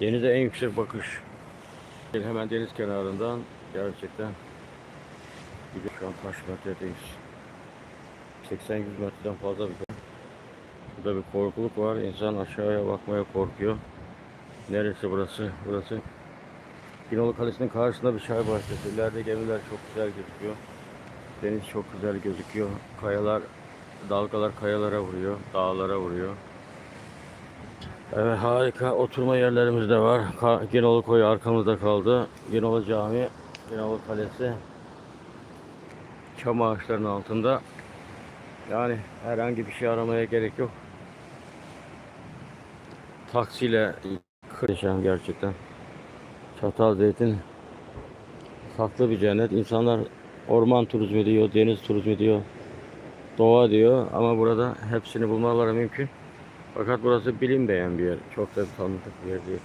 Denize en yüksek bakış. Hemen deniz kenarından gerçekten bir de şu an kaç metredeyiz. 80-100 metreden fazla bir Burada bir korkuluk var. İnsan aşağıya bakmaya korkuyor. Neresi burası? Burası Binolu Kalesi'nin karşısında bir çay bahçesi. İleride gemiler çok güzel gözüküyor. Deniz çok güzel gözüküyor. Kayalar, dalgalar kayalara vuruyor, dağlara vuruyor. Evet harika oturma yerlerimiz de var. Ginolu Koyu arkamızda kaldı. Ginolu Cami, Ginolu Kalesi. Çam ağaçlarının altında. Yani herhangi bir şey aramaya gerek yok. Taksiyle kıracağım gerçekten. Çatal Zeytin farklı bir cennet. İnsanlar orman turizmi diyor, deniz turizmi diyor, doğa diyor ama burada hepsini bulmaları mümkün. Fakat burası bilinmeyen bir yer. Çok da tanıdık bir yer değil.